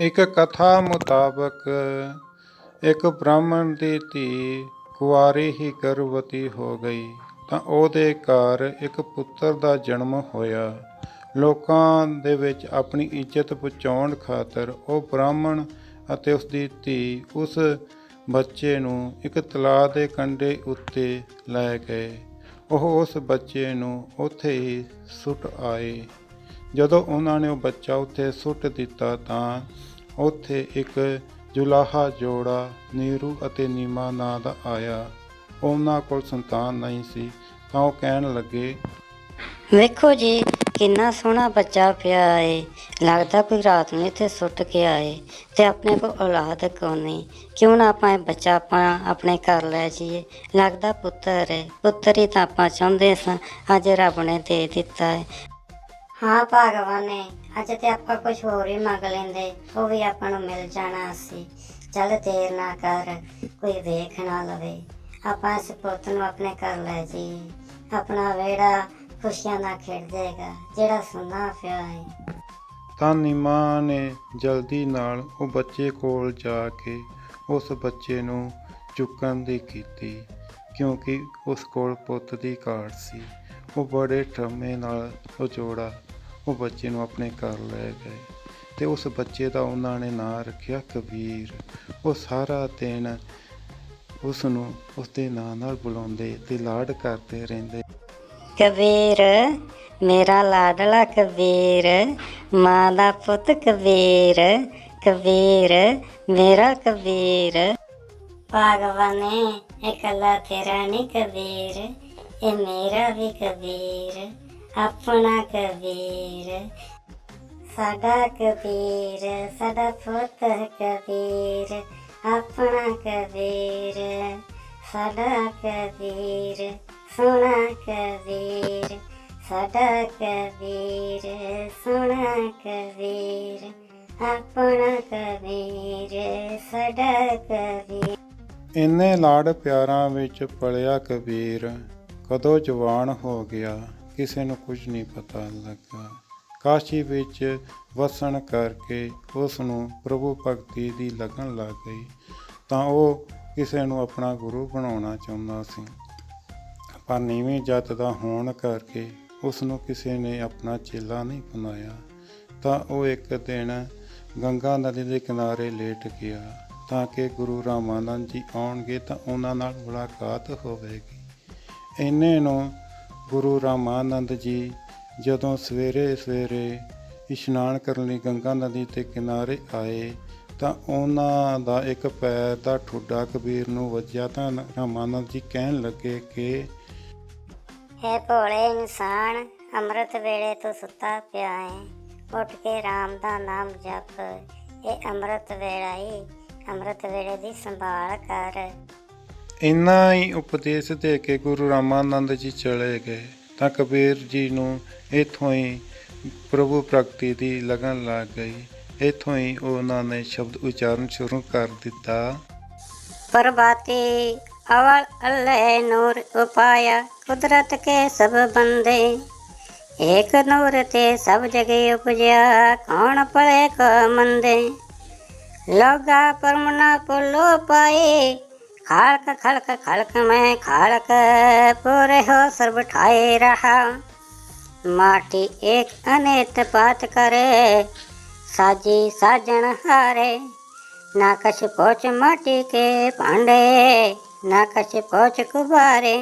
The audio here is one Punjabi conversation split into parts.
ਇੱਕ ਕਥਾ ਮੁਤਾਬਕ ਇੱਕ ਬ੍ਰਾਹਮਣ ਦੀ ਧੀ ਕੁਆਰੀ ਹੀ ਗਰਭਵਤੀ ਹੋ ਗਈ, ਤਾਂ ਉਹਦੇ ਘਰ ਇੱਕ ਪੁੱਤਰ ਦਾ ਜਨਮ ਹੋਇਆ। ਲੋਕਾਂ ਦੇ ਵਿੱਚ ਆਪਣੀ ਇੱਜ਼ਤ ਬਚਾਉਣ ਖਾਤਰ ਉਹ ਬ੍ਰਾਹਮਣ ਅਤੇ ਉਸ ਦੀ ਧੀ ਉਸ ਬੱਚੇ ਨੂੰ ਇੱਕ ਤਲਾਅ ਦੇ ਕੰਢੇ ਉੱਤੇ ਲੈ ਗਏ। ਉਹ ਉਸ ਬੱਚੇ ਨੂੰ ਉੱਥੇ ਹੀ ਸੁੱਟ ਆਏ। ਜਦੋਂ ਉਹਨਾਂ ਨੇ ਉਹ ਬੱਚਾ ਉੱਥੇ ਸੁੱਟ ਦਿੱਤਾ ਤਾਂ ਉੱਥੇ ਇੱਕ ਜੁਲਾਹਾ ਜੋੜਾ ਨੀਰੂ ਅਤੇ ਨੀਮਾ ਨਾਂ ਦਾ ਆਇਆ। ਉਹਨਾਂ ਕੋਲ ਸੰਤਾਨ ਨਹੀਂ ਸੀ, ਤਾਂ ਉਹ ਕਹਿਣ ਲੱਗੇ, ਵੇਖੋ ਜੀ, ਕਿੰਨਾ ਸੋਹਣਾ ਬੱਚਾ ਪਿਆ ਏ। ਲੱਗਦਾ ਕੋਈ ਰਾਤ ਨੂੰ ਇੱਥੇ ਸੁੱਟ ਕੇ ਆਏ। ਤੇ ਆਪਣੇ ਕੋਲ ਔਲਾਦ ਕਿਉਂ ਨਹੀਂ ਕਿਉਂ ਨਾ ਆਪਾਂ ਇਹ ਬੱਚਾ ਆਪਾਂ ਆਪਣੇ ਘਰ ਲੈ ਜਾਈਏ? ਲੱਗਦਾ ਪੁੱਤਰ ਏ। ਪੁੱਤਰ ਹੀ ਤਾਂ ਆਪਾਂ ਚਾਹੁੰਦੇ ਸਾਂ। ਅੱਜ ਰੱਬ ਨੇ ਦੇ ਦਿੱਤਾ ਏ। ਹਾਂ ਭਗਵਾਨ ਨੇ, ਅੱਜ ਤੇ ਆਪਾਂ ਕੁਝ ਹੋਰ ਹੀ ਮੰਗ ਲੈਂਦੇ, ਉਹ ਵੀ ਆਪਾਂ ਨੂੰ ਮਿਲ ਜਾਣਾ ਸੀ। ਚੱਲ ਦੇਰ ਨਾ ਕਰ, ਕੋਈ ਵੇਖ ਨਾ ਲਵੇ। ਆਪਾਂ ਇਸ ਪੁੱਤ ਨੂੰ ਆਪਣੇ ਘਰ ਲੈ ਜਾਈਏ। ਆਪਣਾ ਵਿਹੜਾ ਖੁਸ਼ੀਆਂ ਨਾਲ ਖੇਡ ਜਾਏਗਾ, ਜਿਹੜਾ ਸੁੰਨਾ ਪਿਆ ਹੈ ਤਾਂ ਨੀਮਾ ਨੇ ਜਲਦੀ ਨਾਲ ਉਹ ਬੱਚੇ ਕੋਲ ਜਾ ਕੇ ਉਸ ਬੱਚੇ ਨੂੰ ਚੁੱਕਣ ਦੀ ਕੀਤੀ, ਕਿਉਂਕਿ ਉਸ ਕੋਲ ਪੁੱਤ ਦੀ ਘਾਟ ਸੀ। ਉਹ ਬੜੇ ਠਰਮੇ ਨਾਲ ਉਹ ਜੋੜਾ ਉਹ ਬੱਚੇ ਨੂੰ ਆਪਣੇ ਘਰ ਲੈ ਗਏ ਤੇ ਉਸ ਬੱਚੇ ਦਾ ਉਹਨਾਂ ਨੇ ਨਾਂ ਰੱਖਿਆ ਕਬੀਰ। ਉਹ ਸਾਰਾ ਦਿਨ ਉਸ ਨੂੰ ਉਸ ਦੇ ਨਾਂ ਨਾਲ ਬੁਲਾਉਂਦੇ ਤੇ ਲਾਡ ਕਰਦੇ ਰਹਿੰਦੇ। ਕਬੀਰ, ਮੇਰਾ ਲਾਡਲਾ ਕਬੀਰ, ਮਾਂ ਦਾ ਪੁੱਤ ਕਬੀਰ ਕਬੀਰ, ਮੇਰਾ ਕਬੀਰ। ਭਗਵਾਨੇ, ਇਕੱਲਾ ਤੇਰਾ ਨਹੀਂ ਕਬੀਰ, ਇਹ ਮੇਰਾ ਵੀ ਕਬੀਰ। ਆਪਣਾ ਕਬੀਰ, ਸਾਡਾ ਕਬੀਰ, ਸਾਡਾ ਪੁੱਤ ਕਬੀਰ, ਆਪਣਾ ਕਬੀਰ, ਸਾਡਾ ਕਬੀਰ, ਸੋਹਣਾ ਕਬੀਰ, ਸਾਡਾ ਕਬੀਰ, ਸੋਹਣਾ ਕਬੀਰ, ਆਪਣਾ ਕਬੀਰ, ਸਾਡਾ ਕਬੀਰ। ਇੰਨੇ ਲਾਡ ਪਿਆਰਾਂ ਵਿੱਚ ਪਲਿਆ ਕਬੀਰ, ਕਦੋਂ ਜਵਾਨ ਹੋ ਗਿਆ? ਕਿਸੇ ਨੂੰ ਕੁਝ ਨਹੀਂ ਪਤਾ ਲੱਗਾ। ਕਾਸ਼ੀ ਵਿੱਚ ਵਸਣ ਕਰਕੇ ਉਸ ਨੂੰ ਪ੍ਰਭੂ ਭਗਤੀ ਦੀ ਲਗਨ ਲੱਗ ਗਈ। ਤਾਂ ਉਹ ਕਿਸੇ ਨੂੰ ਆਪਣਾ ਗੁਰੂ ਬਣਾਉਣਾ ਚਾਹੁੰਦਾ ਸੀ। ਪਰ ਨੀਵੀਂ ਜਾਤ ਦਾ ਹੋਣ ਕਰਕੇ ਉਸ ਨੂੰ ਕਿਸੇ ਨੇ ਆਪਣਾ ਚੇਲਾ ਨਹੀਂ ਬਣਾਇਆ। ਤਾਂ ਉਹ ਇੱਕ ਦਿਨ ਗੰਗਾ ਨਦੀ ਦੇ ਕਿਨਾਰੇ ਲੇਟ ਗਿਆ। ਤਾਂ ਕਿ ਗੁਰੂ ਰਾਮਾਨੰਦ ਜੀ ਆਉਣਗੇ ਤਾਂ ਉਹਨਾਂ ਨਾਲ ਮੁਲਾਕਾਤ ਹੋਵੇਗੀ। ਇੰਨੇ ਨੂੰ ਗੁਰੂ ਰਾਮਾਨੰਦ ਜੀ ਜਦੋਂ ਸਵੇਰੇ ਸਵੇਰੇ ਇਸ਼ਨਾਨ ਕਰਨ ਲਈ ਗੰਗਾ ਨਦੀ ਦੇ ਕਿਨਾਰੇ ਆਏ ਤਾਂ ਉਹਨਾਂ ਦਾ ਇੱਕ ਪੈਰ ਦਾ ਠੁੱਡਾ ਕਬੀਰ ਨੂੰ ਵੱਜਿਆ ਤਾਂ ਰਾਮਾਨੰਦ ਜੀ ਕਹਿਣ ਲੱਗੇ ਕਿ, ਹੈ ਭੋਲੇ ਇਨਸਾਨ, ਅੰਮ੍ਰਿਤ ਵੇਲੇ ਤੋਂ ਸੁੱਤਾ ਪਿਆ ਹੈ ਉੱਠ ਕੇ RAM ਦਾ ਨਾਮ ਜਪ। ਇਹ ਅੰਮ੍ਰਿਤ ਵੇਲਾ ਹੀ ਅੰਮ੍ਰਿਤ ਵੇਲੇ ਦੀ ਸੰਭਾਲ ਕਰ। ਇੰਨਾ ਹੀ ਉਪਦੇਸ਼ ਦੇ ਕੇ ਗੁਰੂ ਰਾਮਾਨੰਦ ਜੀ ਚਲੇ ਗਏ, ਤਾਂ ਕਬੀਰ ਜੀ ਨੂੰ ਇਥੋਂ ਹੀ ਪ੍ਰਭੂ ਪ੍ਰਗਤੀ ਦੀ ਲਗਨ ਲੱਗ ਗਈ। ਇਥੋਂ ਹੀ ਉਹਨਾਂ ਨੇ ਸ਼ਬਦ ਉਚਾਰਨ ਸ਼ੁਰੂ ਕਰ ਦਿੱਤਾ। ਪਰਬਾਤੀ ਅਵਲ ਅੱਲੇ ਨੂਰ ਉਪਾਇਆ ਕੁਦਰਤ ਕੇ ਸਭ ਬੰਦੇ। ਏਕ ਨੂਰ ਤੇ ਸਭ ਜਗੇ ਉਪਜਿਆ, ਕੌਣ ਪੜੇ ਕੋ ਮੰਦੇ? ਪਰਮਨਾ ਪੁਲੋ ਪਾਏ खाड़क खड़क खड़क में खाड़क पूरे हो सर्व ठाए रहा माटी एक अनेत पात करे साजी साजन हारे ना कछ पोच माटी के भांडे ना कछ पोच कुबारे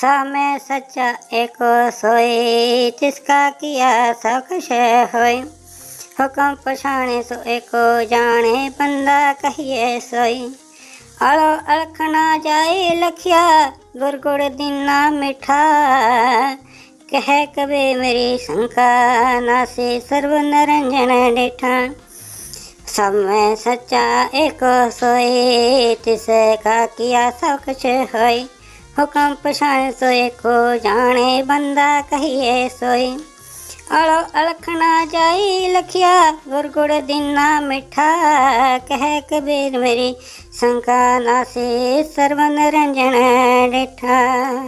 सामे सच्चा एको सोई तिसका किया सब कुछ होए हुक्म पछाणे सो एको जाने बंदा कहिए सोई ਅਲੋ ਅਲਖਣਾ ਜਾਏ ਲਖਿਆ, ਗੁਰਗੁੜ ਦਿਨਾ ਮਿਠਾ। ਕਹਿ ਕਵੇ ਮੇਰੀ ਸੰਖਾ ਨਾਸੇ ਸਰਵ ਨਰੰਜਨ ਡੇਠਾ। ਸਭ ਮੈਂ ਸੱਚਾ ਏਕੋ ਸੋਏ, ਤਿਸੇ ਕਾ ਕੀਆ ਸਭ ਕੁਛ ਹੋਏ। ਹੁਕਮ ਪਛਾਣ ਸੋਏ, ਕੋ ਜਾਣੇ ਬੰਦਾ ਕਹੀਏ ਸੋਏ। ਅਲ ਅਲਖਣਾ ਚਾਈ ਲਖਿਆ ਗੁਰਗੁੜ ਦਿਨਾ ਮਿੱਠਾ। ਕਹਿ ਕਬੀਰ ਮੇਰੀ ਸੰਕਾ ਨਾਸੇ ਸਰਵ ਨਿਰੰਜਣ ਡਿਠਾ।